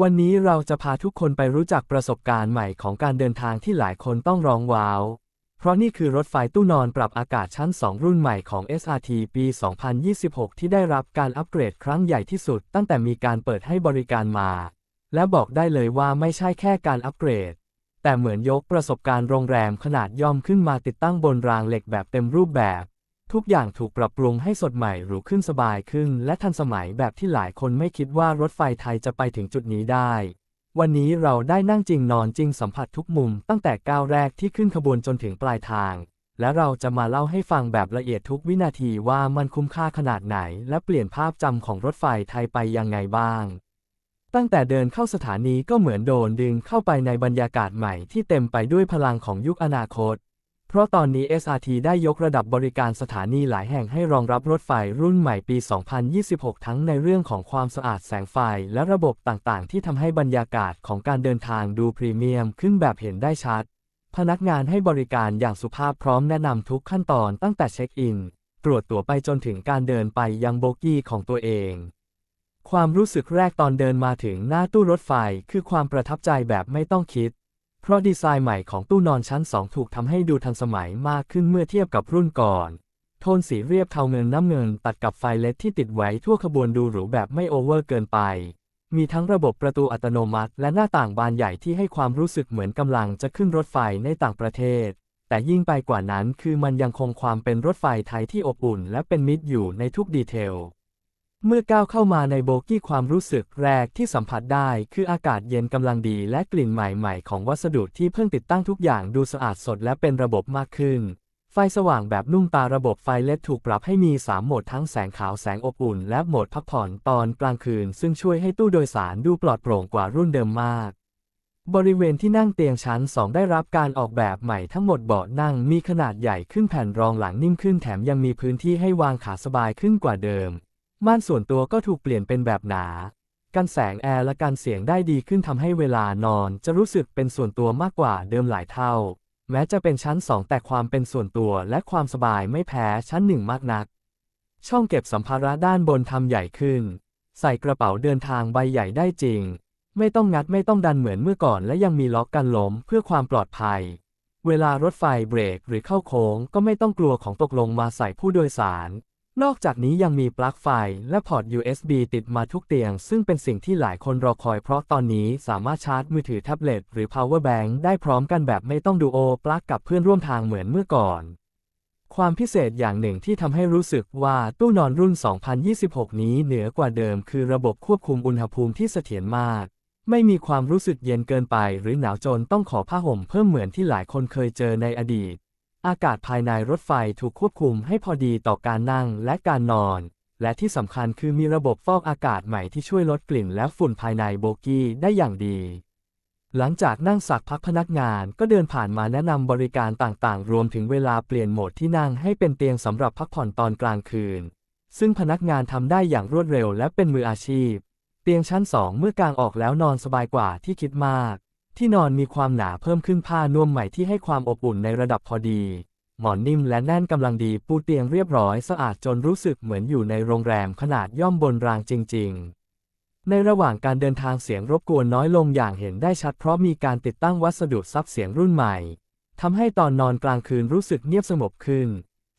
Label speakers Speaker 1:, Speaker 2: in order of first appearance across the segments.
Speaker 1: วันนี้เราจะพาทุกคนไปรู้จักประสบการณ์ใหม่ของการเดินทางที่หลายคนต้องร้องว้าว เพราะนี่คือรถไฟตู้นอนปรับอากาศชั้น 2 รุ่นใหม่ของ SRT ปี 2026 ที่ได้รับการอัปเกรดครั้งใหญ่ที่สุดตั้งแต่มีการเปิดให้บริการมา และบอกได้เลยว่าไม่ใช่แค่การอัปเกรด แต่เหมือนยกประสบการณ์โรงแรมขนาดย่อมขึ้นมาติดตั้งบนรางเหล็กแบบเต็มรูปแบบ ทุกอย่างถูกปรับปรุงให้สดใหม่หรูขึ้นสบายขึ้น และทันสมัยแบบที่หลายคนไม่คิดว่ารถไฟไทยจะไปถึงจุดนี้ได้ วันนี้เราได้นั่งจริงนอนจริงสัมผัสทุกมุมตั้งแต่ก้าวแรกที่ขึ้นขบวนจนถึงปลายทาง และเราจะมาเล่าให้ฟังแบบละเอียดทุกวินาทีว่ามันคุ้มค่าขนาดไหน และเปลี่ยนภาพจำของรถไฟไทยไปยังไงบ้าง ตั้งแต่เดินเข้าสถานีก็เหมือนโดนดึงเข้าไปในบรรยากาศใหม่ที่เต็มไปด้วยพลังของยุคอนาคต เพราะตอนนี้ SRT ได้ยกระดับบริการสถานีหลายแห่งให้รองรับรถไฟรุ่นใหม่ปี 2026 ทั้งในเรื่องของความสะอาดแสงไฟและระบบต่างๆ ที่ทำให้บรรยากาศของการเดินทางดูพรีเมียมขึ้นแบบเห็นได้ชัด พนักงานให้บริการอย่างสุภาพพร้อมแนะนำทุกขั้นตอนตั้งแต่เช็คอิน ตรวจตั๋วไปจนถึงการเดินไปยังโบกี้ของตัวเอง ความรู้สึกแรกตอนเดินมาถึงหน้าตู้รถไฟคือความประทับใจแบบไม่ต้องคิด เพราะดีไซน์ใหม่ของตู้นอนชั้น 2 ถูกทำให้ดูทันสมัยมากขึ้นเมื่อเทียบกับรุ่นก่อน โทนสีเรียบเทาเงินน้ำเงินตัดกับไฟเลดที่ติดไว้ทั่วขบวนดูหรูแบบไม่โอเวอร์เกินไป มีทั้งระบบประตูอัตโนมัติ และหน้าต่างบานใหญ่ที่ให้ความรู้สึกเหมือนกำลังจะขึ้นรถไฟในต่างประเทศ แต่ยิ่งไปกว่านั้นคือมันยังคงความเป็นรถไฟไทยที่อบอุ่น และเป็นมิตรอยู่ในทุกดีเทล เมื่อก้าวเข้ามาในโบกี้ความรู้สึกแรกที่สัมผัสได้ คืออากาศเย็นกำลังดีและกลิ่นใหม่ๆ ของวัสดุที่เพิ่งติดตั้งทุกอย่างดูสะอาดสดและเป็นระบบมากขึ้น ไฟสว่างแบบนุ่มตาระบบไฟเลดถูกปรับให้มี 3 โหมดทั้งแสงขาวแสงอบอุ่น และโหมดพักผ่อนตอนกลางคืน ซึ่งช่วยให้ตู้โดยสารดูปลอดโปร่งกว่ารุ่นเดิมมาก บริเวณที่นั่งเตียงชั้น 2 ได้รับการออกแบบใหม่ทั้งหมดเบาะนั่งมีขนาดใหญ่ขึ้นแผ่นรองหลังนิ่มขึ้นแถมยังมีพื้นที่ให้วางขาสบายขึ้นกว่าเดิม ม่านส่วนตัวก็ถูกเปลี่ยนเป็นแบบหนา กันแสงแอร์และการเสียงได้ดีขึ้นทำให้เวลานอนจะรู้สึกเป็นส่วนตัวมากกว่าเดิมหลายเท่า แม้จะเป็นชั้น2แต่ความเป็นส่วนตัวและความสบายไม่แพ้ชั้น1มากนัก ช่องเก็บสัมภาระด้านบนทำใหญ่ขึ้น ใส่กระเป๋าเดินทางใบใหญ่ได้จริง ไม่ต้องงัดไม่ต้องดันเหมือนเมื่อก่อน และยังมีล็อกกันล้มเพื่อความปลอดภัย เวลารถไฟเบรกหรือเข้าโค้งก็ไม่ต้องกลัวของตกลงมาใส่ผู้โดยสาร นอกจากนี้ยังมีปลั๊กไฟและพอร์ต USB ติดมาทุกเตียง ซึ่งเป็นสิ่งที่หลายคนรอคอยเพราะตอนนี้สามารถชาร์จมือถือแท็บเล็ตหรือ power bank ได้พร้อมกันแบบไม่ต้องดูโอปลั๊กกับเพื่อนร่วมทางเหมือนเมื่อก่อน ความพิเศษอย่างหนึ่งที่ทำให้รู้สึกว่าตู้นอนรุ่น 2026 นี้เหนือกว่าเดิม คือระบบควบคุมอุณหภูมิที่เสถียรมาก ไม่มีความรู้สึกเย็นเกินไป หรือหนาวจนต้องขอผ้าห่มเพิ่มเหมือนที่หลายคนเคยเจอในอดีต อากาศภายในรถไฟถูกควบคุมให้พอดีต่อการนั่งและการนอน และที่สำคัญคือมีระบบฟอกอากาศใหม่ที่ช่วยลดกลิ่นและฝุ่นภายในโบกี้ได้อย่างดี หลังจากนั่งสักพักพนักงานก็เดินผ่านมาแนะนำบริการต่างๆ รวมถึงเวลาเปลี่ยนโหมดที่นั่งให้เป็นเตียงสำหรับพักผ่อนตอนกลางคืน ซึ่งพนักงานทำได้อย่างรวดเร็วและเป็นมืออาชีพ เตียงชั้น2เมื่อกางออกแล้วนอนสบายกว่าที่คิดมาก ที่นอนมีความหนาเพิ่มขึ้นผ้านุ่มใหม่ที่ให้ความอบอุ่นในระดับพอดี หมอนนิ่มและแน่นกำลังดีปูเตียงเรียบร้อยสะอาดจนรู้สึกเหมือนอยู่ในโรงแรมขนาดย่อมบนรางจริง ๆในระหว่างการเดินทางเสียงรบกวนน้อยลงอย่างเห็นได้ชัดเพราะมีการติดตั้งวัสดุซับเสียงรุ่นใหม่ทำให้ตอนนอนกลางคืนรู้สึกเงียบสงบขึ้น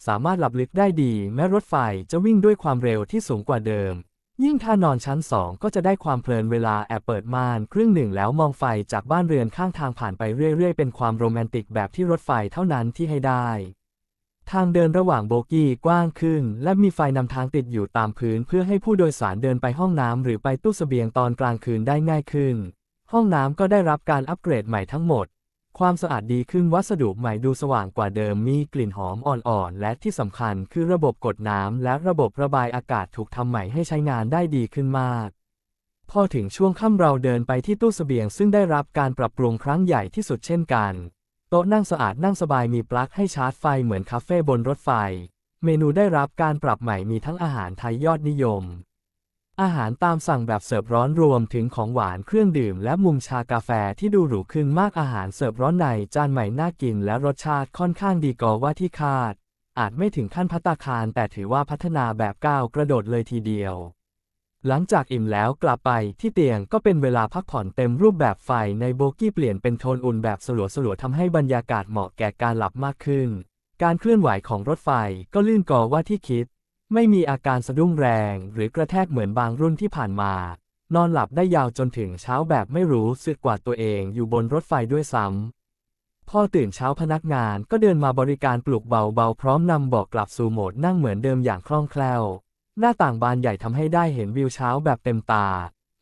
Speaker 1: สามารถหลับลึกได้ดีแม้รถไฟจะวิ่งด้วยความเร็วที่สูงกว่าเดิม ยิ่งถ้านอนชั้น2ก็จะได้ความเพลินเวลาแอบเปิดม่านครึ่งหนึ่งแล้วมองไฟจากบ้านเรือนข้างทางผ่านไปเรื่อย ๆ เป็นความโรแมนติกแบบที่รถไฟเท่านั้นที่ให้ได้ ทางเดินระหว่างโบกี้กว้างขึ้น และมีไฟนำทางติดอยู่ตามพื้น เพื่อให้ผู้โดยสารเดินไปห้องน้ำหรือไปตู้เสบียงตอนกลางคืนได้ง่ายขึ้น ห้องน้ำก็ได้รับการอัปเกรดใหม่ทั้งหมด ความสะอาดดีขึ้นวัสดุใหม่ดูสว่างกว่าเดิมมีกลิ่นหอมอ่อนๆ และที่สำคัญคือระบบกดน้ำและระบบระบายอากาศถูกทำใหม่ให้ใช้งานได้ดีขึ้นมาก พอถึงช่วงค่ำเราเดินไปที่ตู้เสบียงซึ่งได้รับการปรับปรุงครั้งใหญ่ที่สุดเช่นกัน โต๊ะนั่งสะอาดนั่งสบายมีปลั๊กให้ชาร์จไฟเหมือนคาเฟ่บนรถไฟ เมนูได้รับการปรับใหม่มีทั้งอาหารไทยยอดนิยม อาหารตามสั่งแบบเสิร์ฟร้อนรวมถึงของหวานเครื่องดื่ม และมุมชากาแฟที่ดูหรูขึ้นมากอาหารเสิร์ฟร้อนในจานใหม่น่ากินและรสชาติค่อนข้างดีกว่าที่คาด อาจไม่ถึงขั้นพัตาคาร แต่ถือว่าพัฒนาแบบก้าวกระโดดเลยทีเดียว หลังจากอิ่มแล้วกลับไปที่เตียงก็เป็นเวลาพักผ่อนเต็มรูปแบบไฟในโบกี้เปลี่ยนเป็นโทนอุ่นแบบสลัวๆทำให้บรรยากาศเหมาะแก่การหลับมากขึ้น การเคลื่อนไหวของรถไฟก็ลื่นกอว่าที่คิด ไม่มีอาการสะดุ้งแรงหรือกระแทกเหมือนบางรุ่นที่ผ่านมา นอนหลับได้ยาวจนถึงเช้าแบบไม่รู้สึกกว่าตัวเองอยู่บนรถไฟด้วยซ้ำ พอตื่นเช้าพนักงานก็เดินมาบริการปลุกเบาๆ พร้อมนำเบอกกลับสู่โหมดนั่งเหมือนเดิมอย่างคล่องแคล่ว หน้าต่างบานใหญ่ทำให้ได้เห็นวิวเช้าแบบเต็มตา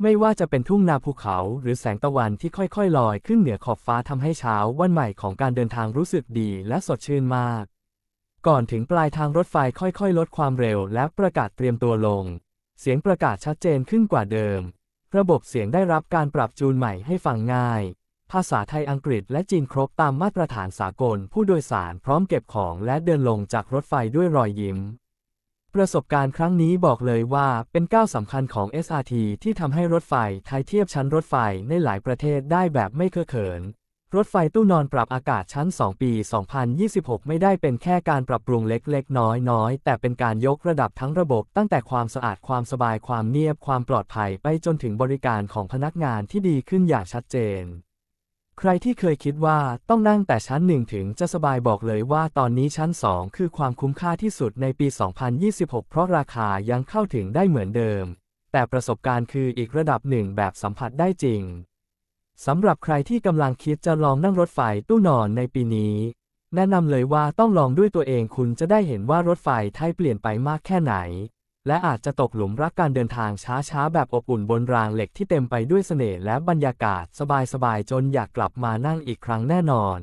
Speaker 1: ไม่ว่าจะเป็นทุ่งนาภูเขา หรือแสงตะวันที่ค่อยๆลอยขึ้นเหนือขอบฟ้าทำให้เช้าวันใหม่ของการเดินทางรู้สึกดีและสดชื่นมาก ก่อนถึงปลายทางรถไฟค่อยๆ ลดความเร็วและประกาศเตรียมตัวลง เสียงประกาศชัดเจนขึ้นกว่าเดิม ระบบเสียงได้รับการปรับจูนใหม่ให้ฟังง่าย ภาษาไทยอังกฤษและจีนครบตามมาตรฐานสากล ผู้โดยสารพร้อมเก็บของและเดินลงจากรถไฟด้วยรอยยิ้ม ประสบการณ์ครั้งนี้บอกเลยว่าเป็นก้าวสำคัญของ SRT ที่ทำให้รถไฟไทยเทียบชั้นรถไฟในหลายประเทศได้แบบไม่เคอะเขิน รถไฟตู้นอนปรับอากาศชั้น 2 ปี 2026 ไม่ได้เป็นแค่การปรับปรุงเล็กๆ น้อยๆ แต่เป็นการยกระดับทั้งระบบตั้งแต่ความสะอาดความสบายความเงียบความปลอดภัยไปจนถึงบริการของพนักงานที่ดีขึ้นอย่างชัดเจน ใครที่เคยคิดว่าต้องนั่งแต่ชั้น1ถึงจะสบายบอกเลยว่าตอนนี้ชั้น 2 คือความคุ้มค่าที่สุดในปี 2026 เพราะราคายังเข้าถึงได้เหมือนเดิม แต่ประสบการณ์คืออีกระดับหนึ่งแบบสัมผัสได้จริง สำหรับใครที่กำลังคิดจะลองนั่งรถไฟตู้นอนในปีนี้ แนะนำเลยว่าต้องลองด้วยตัวเองคุณจะได้เห็นว่ารถไฟไทยเปลี่ยนไปมากแค่ไหน และอาจจะตกหลุมรักการเดินทางช้าๆ แบบอบอุ่นบนรางเหล็กที่เต็มไปด้วยเสน่ห์และบรรยากาศสบายๆจนอยากกลับมานั่งอีกครั้งแน่นอน